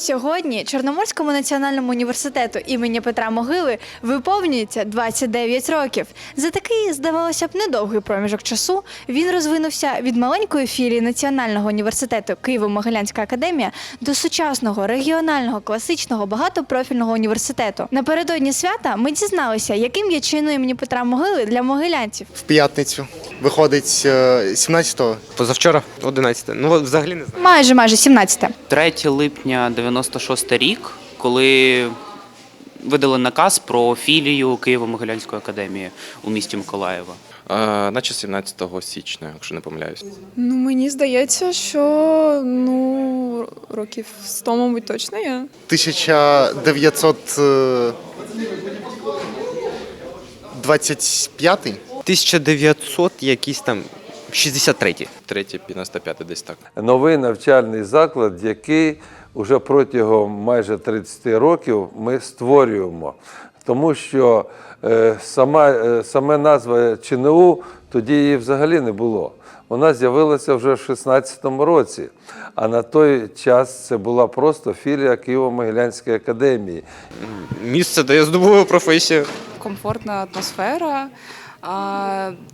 Сьогодні Чорноморському національному університету імені Петра Могили виповнюється 29 років. За такий, здавалося б, недовгий проміжок часу він розвинувся від маленької філії Національного університету Києво-Могилянська академія до сучасного регіонального класичного багатопрофільного університету. Напередодні свята ми дізналися, яким є чином імені Петра Могили для могилянців. в п'ятницю. Виходить е, 17-го. Позавчора, 11. Ну, взагалі не знаю. Майже майже 17 3 липня 96 рік, коли видали наказ про філію Києво-Могилянської академії у місті Миколаєва. Е, наче 17 січня, якщо не помиляюсь. Ну, мені здається, що ну, років 100, мабуть, точно є. 1925 1900 якийсь там 63. 3, 95 десь так. новий навчальний заклад, який вже протягом майже 30 років ми створюємо. Тому що е, сама, е, саме назва ЧНУ тоді її взагалі не було. Вона з'явилася вже в 16-му році, а на той час це була просто філія Києво-Могилянської академії. Місце, де я здобував професію. комфортна атмосфера,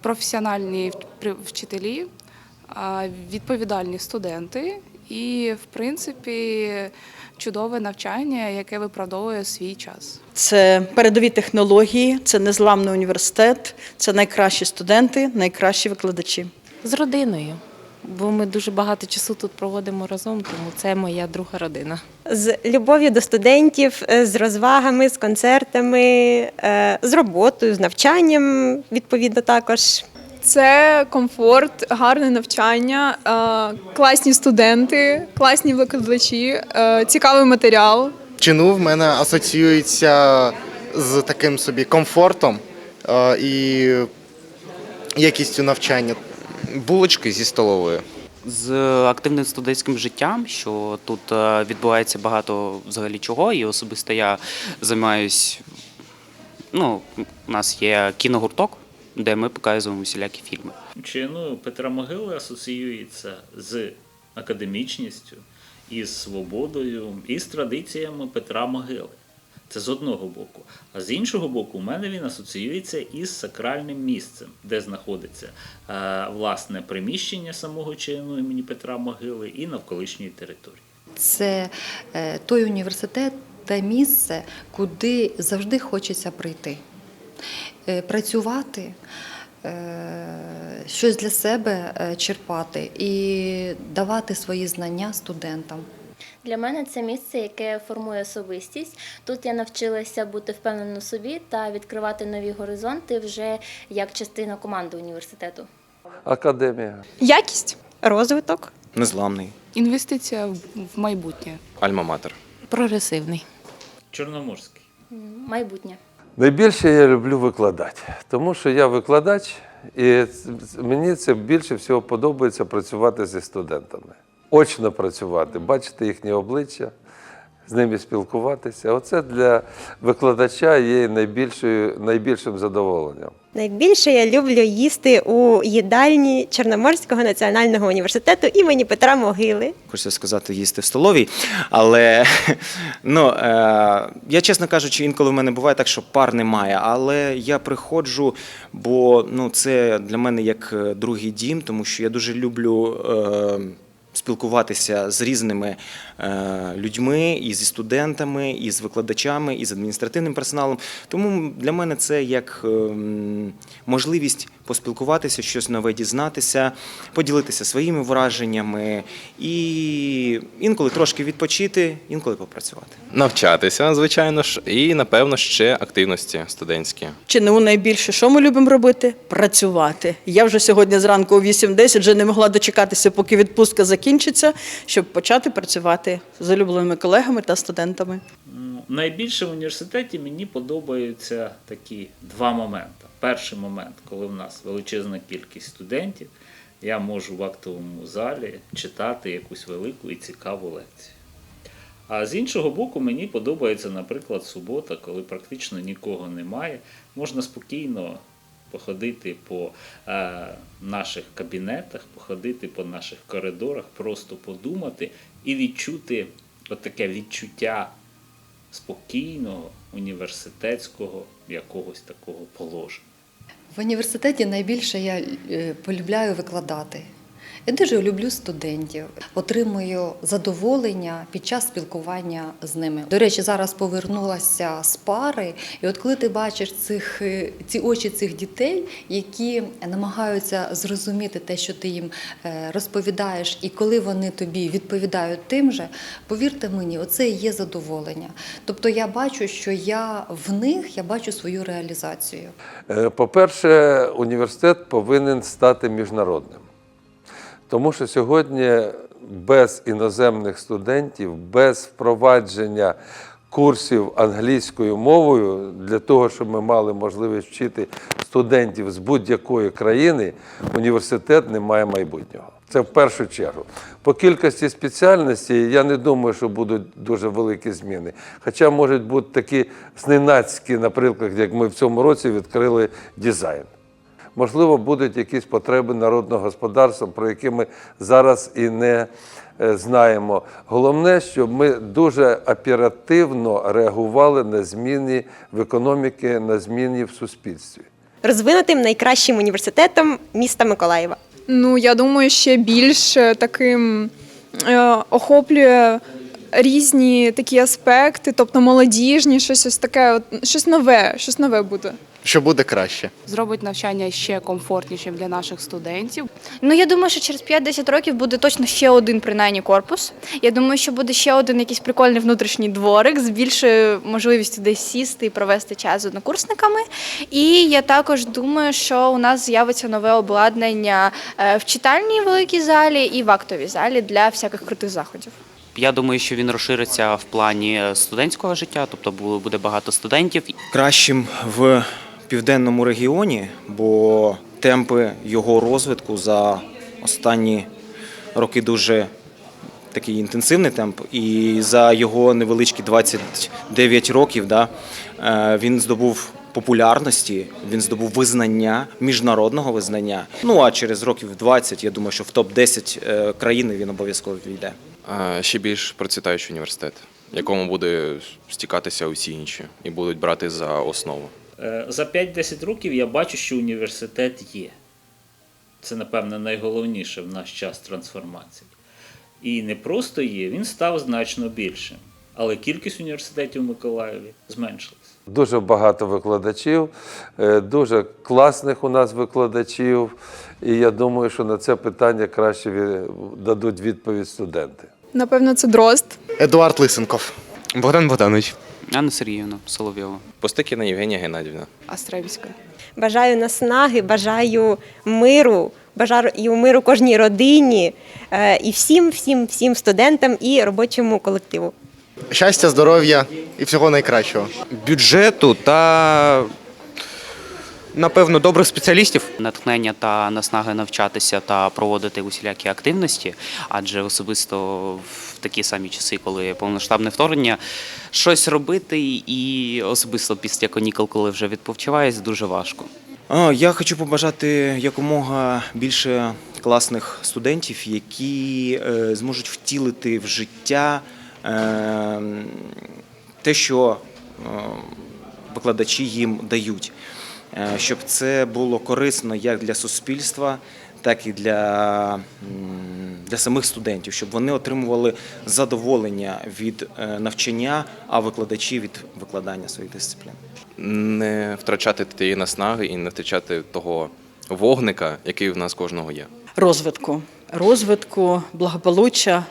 професіональні вч- вчителі, відповідальні студенти і, в принципі, чудове навчання, яке виправдовує свій час. Це передові технології, це незламний університет, це найкращі студенти, найкращі викладачі. З родиною, бо ми дуже багато часу тут проводимо разом, тому це моя друга родина. з любов'ю до студентів, е, з розвагами, з концертами, е, з роботою, з навчанням, відповідно, також. Це комфорт, гарне навчання, е, класні студенти, класні викладачі, цікавий матеріал. чину в мене асоціюється з таким собі комфортом і якістю навчання. Булочки зі столовою. З активним студентським життям, що тут е, відбувається багато взагалі чого, і особисто я займаюсь. Ну, у нас є кіногурток, де ми показуємо всілякі фільми. Чину Петра Могили асоціюється з академічністю, із свободою, і з традиціями Петра Могили. Це з одного боку. А з іншого боку, у мене він асоціюється із сакральним місцем, де знаходиться е, власне приміщення самого чину імені Петра Могили і навколишньої території. Це е, той університет, те місце, куди завжди хочеться прийти, Е, працювати, щось для себе черпати і давати свої знання студентам. Для мене це місце, яке формує особистість. Тут я навчилася бути впевненою в собі та відкривати нові горизонти вже як частина команди університету. Академія. Якість. Розвиток. Незламний. Інвестиція в в майбутнє. Альма-матер. Прогресивний. Чорноморський. Майбутнє. Найбільше я люблю викладати, тому що я викладач, і мені це більше всього подобається працювати зі студентами. Очно працювати, бачити їхні обличчя, з ними спілкуватися. Оце для викладача є найбільшою, найбільшим задоволенням. Найбільше я люблю їсти у їдальні Чорноморського національного університету імені Петра Могили. Хочеться сказати, їсти в столовій. Але ну, е, я, чесно кажучи, інколи в мене буває так, що пар немає. Але я приходжу, бо ну, це для мене як е, другий дім, тому що я дуже люблю. Е, Спілкуватися з різними е, людьми, і зі студентами, і з викладачами, і з адміністративним персоналом. Тому для мене це як ем, можливість поспілкуватися, щось нове дізнатися, поділитися своїми враженнями і інколи трошки відпочити, інколи попрацювати. Навчатися, звичайно ж, і напевно ще активності студентські. ЧНУ найбільше, що ми любимо робити? Працювати. Я вже сьогодні зранку о 8.10 вже не могла дочекатися, поки відпустка закінчиться, щоб почати працювати з улюбленими колегами та студентами. Ну, Найбільше в університеті мені подобаються такі два моменти. Перший момент, коли в нас величезна кількість студентів, я можу в актовому залі читати якусь велику і цікаву лекцію. А з іншого боку, мені подобається, наприклад, субота, коли практично нікого немає. Можна спокійно походити по е, наших кабінетах, походити по наших коридорах, просто подумати і відчути от таке відчуття спокійного університетського якогось такого положення. В університеті найбільше я е, полюбляю викладати. Я дуже люблю студентів, отримую задоволення під час спілкування з ними. До речі, зараз повернулася з пари, і от коли ти бачиш цих, е, ці очі цих дітей, які намагаються зрозуміти те, що ти їм е, розповідаєш, і коли вони тобі відповідають тим же, повірте мені, оце і є задоволення. Тобто я бачу, що я в них я бачу свою реалізацію. Е, По-перше, університет повинен стати міжнародним. Тому що сьогодні без іноземних студентів, без впровадження курсів англійською мовою, для того, щоб ми мали можливість вчити студентів з будь-якої країни, університет не має майбутнього. Це в першу чергу. По кількості спеціальностей я не думаю, що будуть дуже великі зміни. Хоча можуть бути такі зненацькі, наприклад, як ми в цьому році відкрили дизайн. Можливо, будуть якісь потреби народного господарства, про які ми зараз і не е, знаємо. Головне, щоб ми дуже оперативно реагували на зміни в економіці, на зміни в суспільстві. Розвинутим найкращим університетом міста Миколаєва. Ну, я думаю, ще більш е, таким е, охоплює різні такі аспекти, тобто молодіжні, щось ось таке, от, щось нове, щось нове буде. Що буде краще? Зробить навчання ще комфортнішим для наших студентів. Ну я думаю, що через 5-10 років буде точно ще один принаймні корпус. Я думаю, що буде ще один якийсь прикольний внутрішній дворик з більшою можливістю десь сісти і провести час з однокурсниками. І я також думаю, що у нас з'явиться нове обладнання е, в читальній великій залі і в актовій залі для всяких крутих заходів. Я думаю, що він розшириться в плані студентського життя, тобто буде багато студентів. кращим в південному регіоні, бо темпи його розвитку за останні роки дуже такий інтенсивний темп. І за його невеличкі 29 років да, е, він здобув популярності, він здобув визнання, міжнародного визнання. Ну а через років 20, я думаю, що в топ-10 е, країни він обов'язково війде. Ще більш процвітаючий університет, якому буде стікатися усі інші і будуть брати за основу. Е, За 5-10 років я бачу, що університет є. Це, напевно, найголовніше в наш час трансформації. І не просто є, він став значно більшим. Але кількість університетів в Миколаєві зменшилась. Дуже багато викладачів, е, дуже класних у нас викладачів. І я думаю, що на це питання краще дадуть відповідь студенти. Напевно, це дрозд. Едуард Лисенков. Богдан Богданович. Анна Сергіївна Соловйова. Постикіна Євгенія Геннадівна. Астребівська. Бажаю наснаги, бажаю миру, бажаю миру кожній родині е, і всім, всім, всім студентам і робочому колективу. Щастя, здоров'я і всього найкращого. Бюджету та, напевно, добрих спеціалістів. натхнення та наснаги навчатися та проводити усілякі активності, адже особисто в такі самі часи, коли повноштабне вторгнення, щось робити і особисто після канікул, коли вже відпочиваєш, дуже важко. Я хочу побажати якомога більше класних студентів, які е, зможуть втілити в життя е, те, що е, викладачі їм дають, щоб це було корисно як для суспільства, так і для, для самих студентів, щоб вони отримували задоволення від е, навчання, а викладачі від викладання своїх дисциплін. Не втрачати тієї наснаги і не втрачати того вогника, який в нас кожного є. Розвитку, розвитку, благополуччя,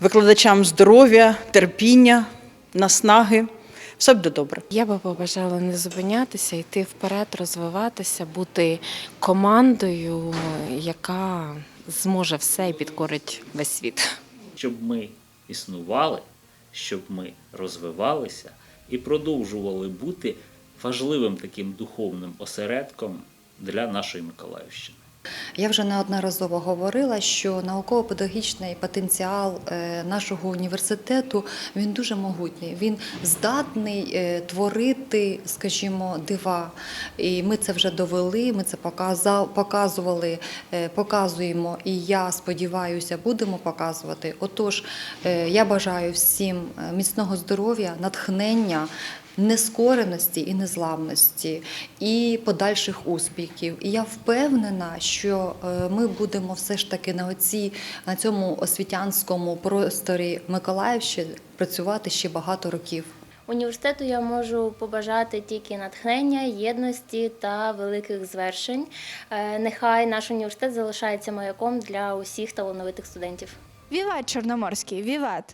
викладачам здоров'я, терпіння, наснаги. Все буде добре. Я би побажала не зупинятися, йти вперед, розвиватися, бути командою, яка зможе все і підкорить весь світ. Щоб ми існували, щоб ми розвивалися і продовжували бути важливим таким духовним осередком для нашої Миколаївщини. Я вже неодноразово говорила, що науково-педагогічний потенціал е, нашого університету він дуже могутній. Він здатний е, творити, скажімо, дива. І ми це вже довели. Ми це показували, е, показуємо. І я сподіваюся, будемо показувати. Отож, я бажаю всім міцного здоров'я, натхнення нескореності і незламності, і подальших успіхів. І я впевнена, що е, ми будемо все ж таки на оці на цьому освітянському просторі Миколаївщини працювати ще багато років. Університету я можу побажати тільки натхнення, єдності та великих звершень. Е, Нехай наш університет залишається маяком для усіх талановитих студентів. Віват Чорноморський, віват!